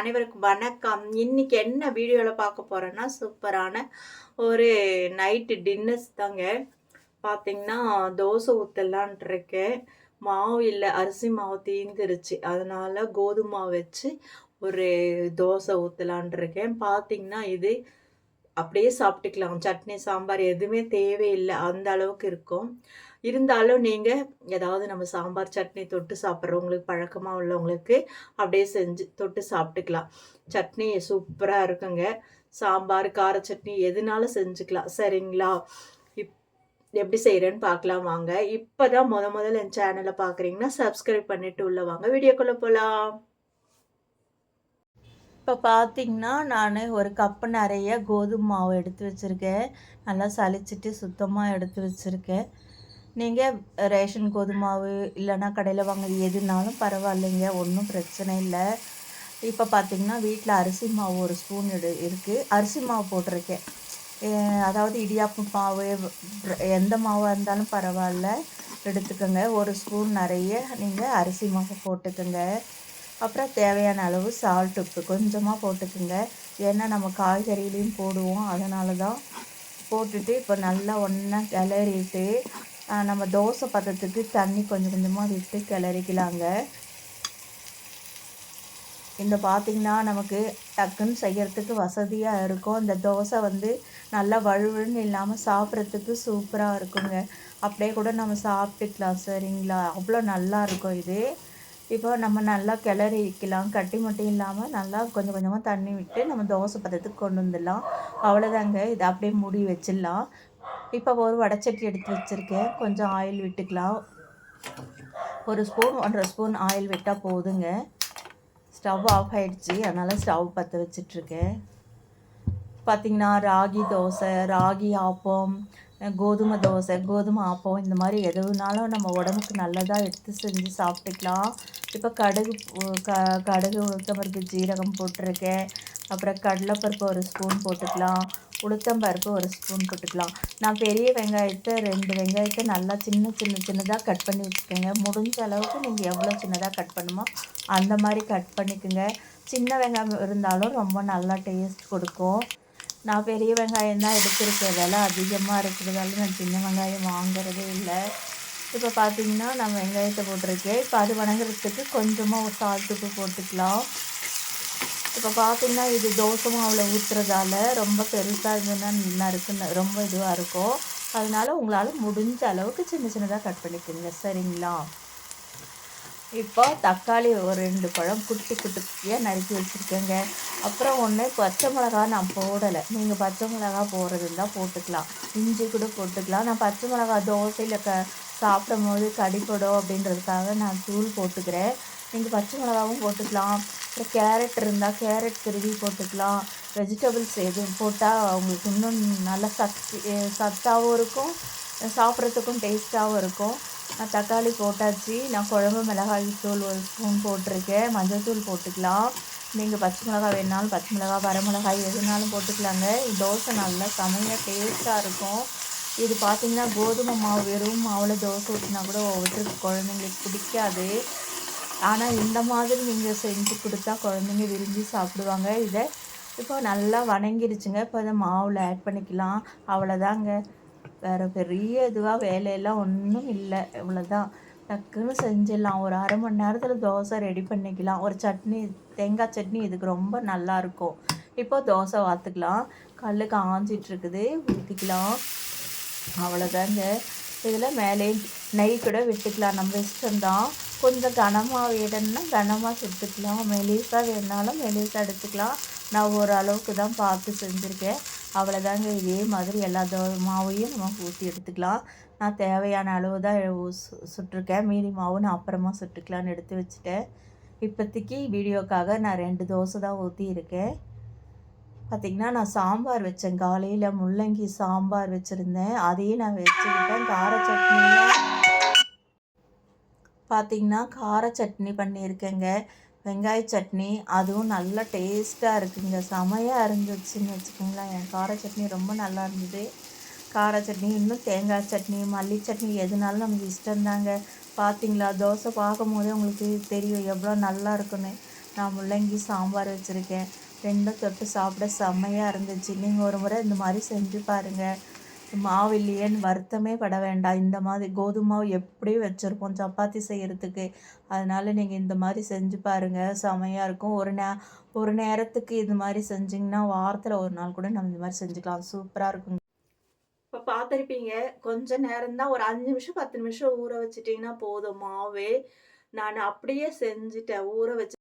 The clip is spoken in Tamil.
அனைவருக்கும் வணக்கம். இன்னைக்கு என்ன வீடியோவில் பார்க்க போகிறேன்னா சூப்பரான ஒரு நைட்டு டின்னர்ஸ் தாங்க. பார்த்தீங்கன்னா தோசை ஊற்றலான்ட்டு இருக்கேன் மாவு இல்லை அரிசி மாவு தீந்துருச்சு. அதனால் கோதுமை வச்சு ஒரு தோசை ஊற்றலான் இருக்கேன். பார்த்தீங்கன்னா இது அப்படியே சாப்பிட்டுக்கலாம். சட்னி சாம்பார் எதுவுமே தேவையில்லை. அந்த அளவுக்கு இருக்கும். இருந்தாலும் நீங்கள் ஏதாவது நம்ம சாம்பார் சட்னி தொட்டு சாப்பிட்றவங்களுக்கு பழக்கமாக உள்ளவங்களுக்கு அப்படியே செஞ்சு தொட்டு சாப்பிட்டுக்கலாம். சட்னி சூப்பராக இருக்குங்க. சாம்பார் கார சட்னி எதுனாலும் செஞ்சுக்கலாம். சரிங்களா? இப் எப்படி செய்கிறேன்னு பார்க்கலாம் வாங்க. இப்போ தான் முத முதல்ல என் சேனலை பார்க்குறீங்கன்னா சப்ஸ்கிரைப் பண்ணிட்டு உள்ள வாங்க. வீடியோக்குள்ளே போகலாம் இப்போ பார்த்தீங்கன்னா நான் ஒரு கப்பு நிறைய கோதுமை மாவு எடுத்து வச்சுருக்கேன். நல்லா சலிச்சிட்டு சுத்தமாக எடுத்து வச்சுருக்கேன். நீங்கள் ரேஷன் கோதுமை மாவு இல்லைன்னா கடையில் வாங்க எதுனாலும் பரவாயில்லைங்க ஒன்றும் பிரச்சனை இல்லை. இப்போ பார்த்தீங்கன்னா வீட்டில் அரிசி மாவு ஒரு ஸ்பூன் எடு இருக்குது அரிசி மாவு போட்டிருக்கேன். அதாவது இடியாப்பு மாவு எந்த மாவாக இருந்தாலும் பரவாயில்ல எடுத்துக்கோங்க. ஒரு ஸ்பூன் நிறைய நீங்கள் அரிசி மாவு போட்டுக்கோங்க. அப்புறம் தேவையான அளவு சால்ட் உப்பு கொஞ்சமாக போட்டுக்குங்க. ஏன்னா நம்ம காய்கறிலையும் போடுவோம். அதனால தான் போட்டுட்டு இப்போ நல்லா ஒன்றா கிளறிட்டு நம்ம தோசை பதத்துக்கு தண்ணி கொஞ்சம் கொஞ்சமாக விட்டு கிளறிக்கலாங்க. இந்த பார்த்திங்கன்னா நமக்கு டக்குன்னு செய்கிறதுக்கு வசதியாக இருக்கும். இந்த தோசை வந்து நல்லா வழுவழுன்னு இல்லாமல் சாப்பிட்றதுக்கு சூப்பராக இருக்குங்க. அப்படியே கூட நம்ம சாப்பிட்டுக்கலாம். சரிங்களா? அவ்வளோ நல்லா இருக்கும் இது. இப்போ நம்ம நல்லா கிளறி வைக்கலாம் கட்டி மட்டும் இல்லாமல் நல்லா கொஞ்சம் கொஞ்சமாக தண்ணி விட்டு நம்ம தோசை பதத்துக்கு கொண்டு வந்துடலாம். அவ்வளோதாங்க இதை அப்படியே மூடி வச்சிடலாம். இப்போ ஒரு வடைச்சட்டி எடுத்து வச்சுருக்கேன். கொஞ்சம் ஆயில் விட்டுக்கலாம். ஒரு ஸ்பூன் ஒன்றரை ஸ்பூன் ஆயில் விட்டால் போதுங்க. ஸ்டவ் ஆஃப் ஆகிடுச்சி அதனால் ஸ்டவ் பற்ற வச்சிட்ருக்கேன் பார்த்திங்கன்னா ராகி தோசை ராகி ஆப்பம் கோதுமை தோசை கோதுமை ஆப்பம் இந்த மாதிரி எதுனாலும் நம்ம உடம்புக்கு நல்லதாக எடுத்து செஞ்சு சாப்பிட்டுக்கலாம். இப்போ கடுகு க கடுகு உளுத்தம்பருப்பு ஜீரகம் போட்டிருக்கேன். அப்புறம் கடலைப்பருப்பு ஒரு ஸ்பூன் போட்டுக்கலாம். உளுத்தம்பருப்பு ஒரு ஸ்பூன் போட்டுக்கலாம். நான் பெரிய வெங்காயத்தை ரெண்டு வெங்காயத்தை நல்லா சின்ன சின்ன சின்னதாக கட் பண்ணி வச்சுக்கோங்க. முடிஞ்ச அளவுக்கு நீங்கள் எவ்வளோ சின்னதாக கட் பண்ணுமோ அந்த மாதிரி கட் பண்ணிக்கோங்க. சின்ன வெங்காயம் இருந்தாலும் ரொம்ப நல்லா டேஸ்ட் கொடுக்கும். நான் பெரிய வெங்காயம் தான் எடுத்திருக்கேன். விலை அதிகமாக இருக்கிறதால நான் சின்ன வெங்காயம் வாங்குறதே இல்லை. இப்போ பார்த்தீங்கன்னா நான் வெங்காயத்தை போட்டிருக்கேன். இப்போ அது வணங்குறதுக்கு கொஞ்சமாக ஒரு சால்ட் உப்பு போட்டுக்கலாம். இப்போ பார்த்தீங்கன்னா இது தோசை மாவில் ஊற்றுறதால ரொம்ப பெருசாக இருந்ததுன்னா நறுக்கு ரொம்ப இதுவாக இருக்கும். அதனால் உங்களால் முடிஞ்ச அளவுக்கு சின்ன சின்னதாக கட் பண்ணிக்கோங்க. சரிங்களா? இப்போ தக்காளி ஒரு ரெண்டு பழம் குட்டி குட்டியாக நறுக்கி வச்சுருக்கேங்க. அப்புறம் ஒன்று பச்சை மிளகா நான் போடலை. நீங்கள் பச்சை மிளகா போடுறது இருந்தால் போட்டுக்கலாம். இஞ்சி கூட போட்டுக்கலாம். நான் பச்சை மிளகா தோசையில் க சாப்பிடும் போது கடிப்படும் அப்படின்றதுக்காக நான் தூள் போட்டுக்கிறேன். நீங்கள் பச்சை மிளகாவும் போட்டுக்கலாம். அப்புறம் கேரட் இருந்தால் கேரட் திருவி போட்டுக்கலாம். வெஜிடபிள்ஸ் எதுவும் போட்டால் அவங்களுக்கு இன்னும் நல்ல சக்தி சத்தாகவும் இருக்கும். சாப்பிட்றதுக்கும் டேஸ்ட்டாகவும் இருக்கும். நான் தக்காளி போட்டாச்சு. நான் குழம்பு மிளகாய் தூள் ஒரு ஸ்பூன் போட்டிருக்கேன். மஞ்சள் தூள் போட்டுக்கலாம். நீங்கள் பச்சை மிளகாய் வேணாலும் பச்சை மிளகாய் வரமிளகாய் எதுனாலும் போட்டுக்கலாங்க. தோசை நல்லா செமையாக டேஸ்ட்டாக இருக்கும். இது பார்த்தீங்கன்னா கோதுமை மாவு வெறும் மாவில் தோசை ஊற்றினா கூட ஒவ்வொருத்தருக்கு குழந்தைங்களுக்கு பிடிக்காது. ஆனால் இந்த மாதிரி நீங்கள் செஞ்சு கொடுத்தா குழந்தைங்க விரும்பி சாப்பிடுவாங்க. இதை இப்போ நல்லா வணங்கிடுச்சுங்க. இப்போ இதை மாவில் ஆட் பண்ணிக்கலாம். அவ்வளோதாங்க வேறு பெரிய இதுவாக வேலையெல்லாம் ஒன்றும் இல்லை. இவ்வளோதான் டக்குன்னு செஞ்சிடலாம். ஒரு அரை மணி நேரத்தில் தோசை ரெடி பண்ணிக்கலாம். ஒரு சட்னி தேங்காய் சட்னி இதுக்கு ரொம்ப நல்லாயிருக்கும் இப்போ தோசை வாத்துக்கலாம். கல் காஞ்சிட்ருக்குது ஊற்றிக்கலாம் அவ்வளோதாங்க இதில் மேலே நெய் கூட விட்டுக்கலாம். நம்ம இஷ்டம் தான் கொஞ்சம் கனமாக வேணும்னா கனமாக செத்துக்கலாம் மெலிசாக வேணாலும் மெலிசாக எடுத்துக்கலாம். நான் ஓரளவுக்கு தான் பார்த்து செஞ்சுருக்கேன். அவ்வளோதாங்க இதே மாதிரி எல்லா தோ மாவையும் நம்ம ஊற்றி எடுத்துக்கலாம். நான் தேவையான அளவு தான் சுட்டிருக்கேன். மீதி மாவு நான் அப்புறமா சுட்டுக்கலான்னு எடுத்து வச்சுட்டேன். இப்போதைக்கு வீடியோக்காக நான் ரெண்டு தோசை தான் ஊற்றி இருக்கேன். பார்த்திங்கன்னா நான் சாம்பார் வச்சேன். காலையில் முள்ளங்கி சாம்பார் வச்சுருந்தேன். அதையும் நான் வச்சுக்கிட்டேன். கார சட்னி பார்த்திங்கன்னா கார சட்னி பண்ணியிருக்கேங்க. வெங்காய சட்னி அதுவும் நல்லா டேஸ்ட்டாக இருக்குங்க. செமையாக இருந்துச்சுன்னு வச்சுக்கோங்களேன். என் கார சட்னி ரொம்ப நல்லா இருந்தது. கார சட்னி இன்னும் தேங்காய் சட்னி மல்லி சட்னி எதுனாலும் நமக்கு இஷ்டம்தாங்க பார்த்தீங்களா தோசை பார்க்கும் போதே உங்களுக்கு தெரியும் எவ்வளோ நல்லா இருக்குன்னு. நான் முள்ளங்கி சாம்பார் வச்சுருக்கேன். ரெண்டும் தொட்டு சாப்பிட செம்மையாக இருந்துச்சு. நீங்கள் ஒரு முறை இந்த மாதிரி செஞ்சு பாருங்கள் மாவு இல்லையேன்னு வருத்தமே பட வேண்டாம். இந்த மாதிரி கோதுமை மாவு எப்படியும் வச்சுருப்போம்? சப்பாத்தி செய்கிறதுக்கு அதனால் நீங்கள் இந்த மாதிரி செஞ்சு பாருங்கள் செமையாக இருக்கும். ஒரு நே ஒரு நேரத்துக்கு இது மாதிரி செஞ்சிங்கன்னா வாரத்தில் ஒரு நாள் கூட நம்ம இந்த மாதிரி செஞ்சுக்கலாம். சூப்பராக இருக்குங்க பார்த்துருப்பீங்க கொஞ்ச நேரம்தான் ஒரு அஞ்சு நிமிஷம் பத்து நிமிஷம் ஊற வச்சிட்டிங்கன்னா போதும். மாவே நான் அப்படியே செஞ்சுட்டேன். ஊற வச்சு